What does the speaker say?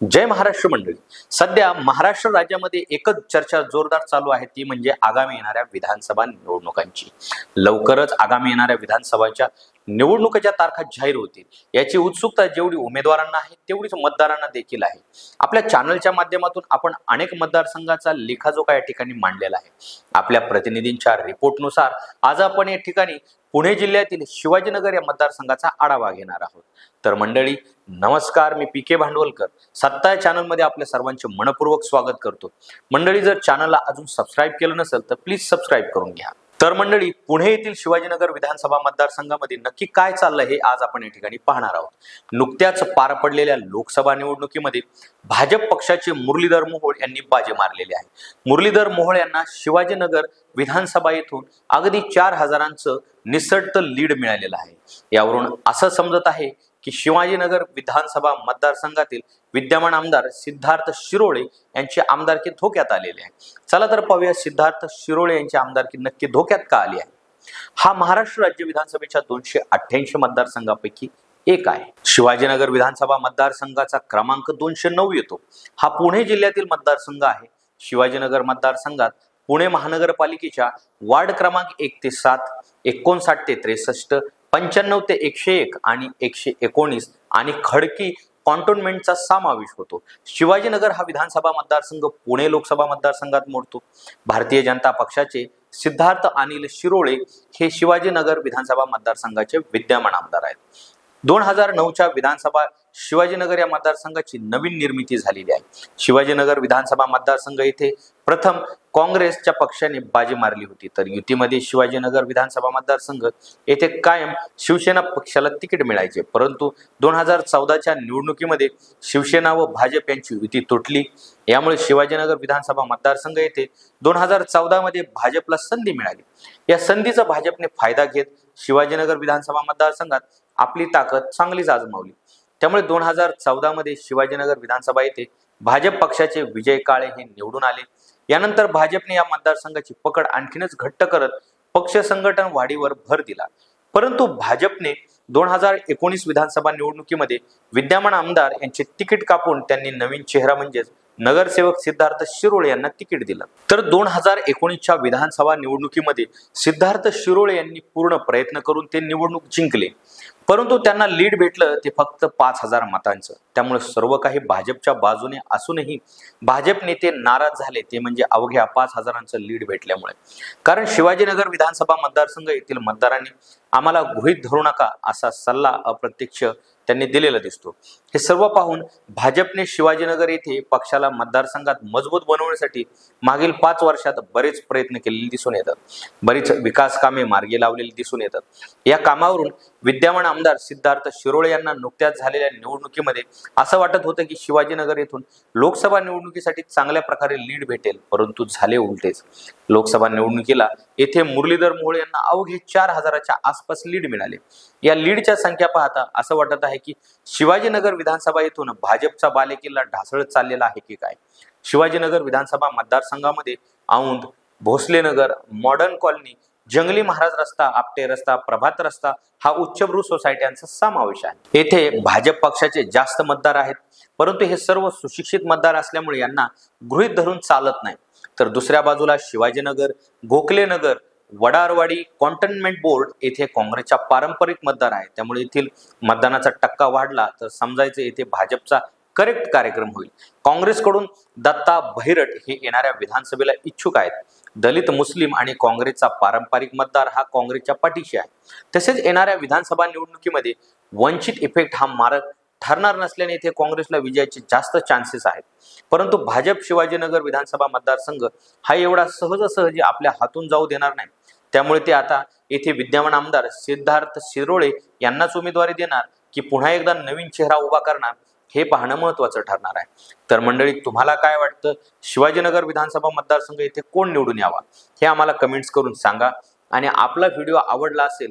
जय महाराष्ट्र मंडळी. सध्या महाराष्ट्र राज्यामध्ये एकच चर्चा जोरदार चालू आहे ती म्हणजे आगामी येणाऱ्या विधानसभा निवडणुकांची. लवकरच आगामी येणाऱ्या विधानसभाच्या निवडणुकीच्या तारखा जाहीर होतील. याची उत्सुकता जेवढी उमेदवारांना आहे तेवढीच मतदारांना देखील आहे. आपल्या चॅनलच्या माध्यमातून आपण अनेक मतदारसंघाचा लेखाजोखा या ठिकाणी मांडलेला आहे. आपल्या प्रतिनिधींच्या रिपोर्टनुसार आज आपण या ठिकाणी पुणे जिल्ह्यातील शिवाजीनगर या मतदारसंघाचा आढावा घेणार आहोत. तर मंडळी नमस्कार. मी पी के भांडवलकर. सत्ता या चॅनलमध्ये आपल्या सर्वांचे मनपूर्वक स्वागत करतो. मंडळी जर चॅनलला अजून सबस्क्राईब केलं नसेल तर प्लीज सबस्क्राईब करून घ्या. तर मंडळी पुणे येथील शिवाजीनगर विधानसभा मतदारसंघामध्ये नक्की काय चाललंय हे आज आपण या ठिकाणी पाहणार आहोत. नुकत्याच पार पडलेल्या लोकसभा निवडणुकीमध्ये भाजप पक्षाचे मुरलीधर मोहोळ यांनी बाजी मारलेली आहे. मुरलीधर मोहोळ यांना शिवाजीनगर विधानसभा येथून अगदी चार हजारांचं निसटतं लीड मिळालेलं आहे. यावरून असं समजत आहे की शिवाजीनगर विधानसभा मतदारसंघातील विद्यमान आमदार सिद्धार्थ शिरोळे यांची आमदारकी धोक्यात आलेली आहे. चला तर पाहूया सिद्धार्थ शिरोळे यांची आमदारकी नक्की धोक्यात का आली आहे? हा महाराष्ट्र राज्य विधानसभेच्या दोनशे अठ्ठ्याऐंशी मतदारसंघापैकी एक आहे. शिवाजीनगर विधानसभा मतदारसंघाचा क्रमांक दोनशे नऊ येतो. हा पुणे जिल्ह्यातील मतदारसंघ आहे. शिवाजीनगर मतदारसंघात पुणे महानगरपालिकेच्या वार्ड क्रमांक एक ते सात एकोणसाठ ते त्रेसष्ट पंच्याण्णव ते एकशे एक आणि एकशे एकोणीस आणि खडकी कॉन्टोनमेंटचा समावेश होतो. शिवाजीनगर हा विधानसभा मतदारसंघ पुणे लोकसभा मतदारसंघात मोडतो. भारतीय जनता पक्षाचे सिद्धार्थ अनिल शिरोळे हे शिवाजीनगर विधानसभा मतदारसंघाचे विद्यमान आमदार आहेत. दोन हजार नऊच्या विधानसभा शिवाजीनगर या मतदारसंघाची नवीन निर्मिती झालेली आहे. शिवाजीनगर विधानसभा मतदारसंघ येथे प्रथम काँग्रेसच्या पक्षाने बाजी मारली होती. तर युतीमध्ये शिवाजीनगर विधानसभा मतदारसंघ येथे कायम शिवसेना पक्षाला तिकीट मिळायचे. परंतु दोन हजार चौदाच्या निवडणुकीमध्ये शिवसेना व भाजप यांची युती तुटली. यामुळे शिवाजीनगर विधानसभा मतदारसंघ येथे दोन हजार चौदा मध्ये भाजपला संधी मिळाली. या संधीचा भाजपने फायदा घेत शिवाजीनगर विधानसभा मतदारसंघात आपली ताकद चांगलीच आजमावली. त्यामुळे दोन हजार चौदा मध्ये शिवाजीनगर विधानसभा येथे भाजप पक्षाचे विजय काळे हे निवडून आले. यानंतर भाजपने या मतदारसंघाची पकड आणखीनच घट्ट करत पक्ष संघटन वाढीवर भर दिला. परंतु भाजपने दोन हजार एकोणीस विधानसभा निवडणुकीमध्ये विद्यमान आमदार यांचे तिकीट कापून त्यांनी नवीन चेहरा म्हणजेच नगरसेवक सिद्धार्थ शिरोळे यांना तिकीट दिलं. तर दोन हजार एकोणीसच्या विधानसभा निवडणुकीमध्ये सिद्धार्थ शिरोळे यांनी पूर्ण प्रयत्न करून ते निवडणूक जिंकले. परंतु त्यांना लीड भेटलं ते फक्त पाच हजार मतांचं. त्यामुळे सर्व काही भाजपच्या बाजूने असूनही भाजप नेते नाराज झाले. ते म्हणजे अवघ्या पाच हजारांचं लीड भेटल्यामुळे. कारण शिवाजीनगर विधानसभा मतदारसंघ येथील मतदारांनी आम्हाला गृहित धरू नका असा सल्ला अप्रत्यक्ष त्यांनी दिलेला दिसतो. हे सर्व पाहून भाजपने शिवाजीनगर येथे पक्षाला मतदारसंघात मजबूत बनवण्यासाठी मागील पाच वर्षात बरेच प्रयत्न केलेले दिसून येतात. बरीच विकास कामे मार्गी लावलेली दिसून येतात. या कामावरून विद्यमान आमदार सिद्धार्थ शिरोळे यांना नुकत्याच झालेल्या निवडणुकीमध्ये असं वाटत होतं की शिवाजीनगर येथून लोकसभा निवडणुकीसाठी चांगल्या प्रकारे लीड भेटेल परंतु झाले उलटेच. लोकसभा निवडणुकीला येथे मुरलीधर मोहोळ यांना अवघे चार हजाराच्या आसपास लीड मिळाले. या लीडच्या संख्या पाहता असं वाटत आहे की शिवाजीनगर विधानसभा येथून भाजपचा बालेकिल्ला ढासळत चाललेला आहे की काय? शिवाजीनगर विधानसभा मतदारसंघामध्ये औंध भोसलेनगर मॉडर्न कॉलनी जंगली महाराज रस्ता आपटे रस्ता प्रभात रस्ता हा उच्चभ्रू सोसायट्यांचा समावेश आहे. येथे भाजप पक्षाचे जास्त मतदार आहेत परंतु हे सर्व सुशिक्षित मतदार असल्यामुळे यांना गृहीत धरून चालत नाही. तर दुसऱ्या बाजूला शिवाजीनगर गोखलेनगर वडारवाडी कॉन्टेनमेंट बोर्ड येथे काँग्रेसच्या पारंपरिक मतदार आहे. त्यामुळे येथील मतदानाचा टक्का वाढला तर समजायचं येथे भाजपचा करेक्ट कार्यक्रम होईल. काँग्रेसकडून दत्ता भैरट हे येणाऱ्या विधानसभेला इच्छुक आहेत. दलित मुस्लिम आणि काँग्रेसचा पारंपरिक मतदार हा काँग्रेसच्या पाठीशी आहे. तसेच येणाऱ्या विधानसभा निवडणुकीमध्ये वंचित इफेक्ट हा मारक ठरणार नसल्याने येथे काँग्रेसला विजयाचे जास्त चान्सेस आहेत. परंतु भाजप शिवाजीनगर विधानसभा मतदारसंघ हा एवढा सहजासहजी आपल्या हातून जाऊ देणार नाही. त्यामुळे ते आता येथे विद्यमान आमदार सिद्धार्थ शिरोळे यांनाच उमेदवारी देणार की पुन्हा एकदा नवीन चेहरा उभा करणार हे पाहणं महत्वाचं ठरणार आहे. तर मंडळी तुम्हाला काय वाटतं? शिवाजीनगर विधानसभा मतदारसंघ येथे कोण निवडून यावा? हे आम्हाला कमेंट्स करून सांगा. आणि आपला व्हिडिओ आवडला असेल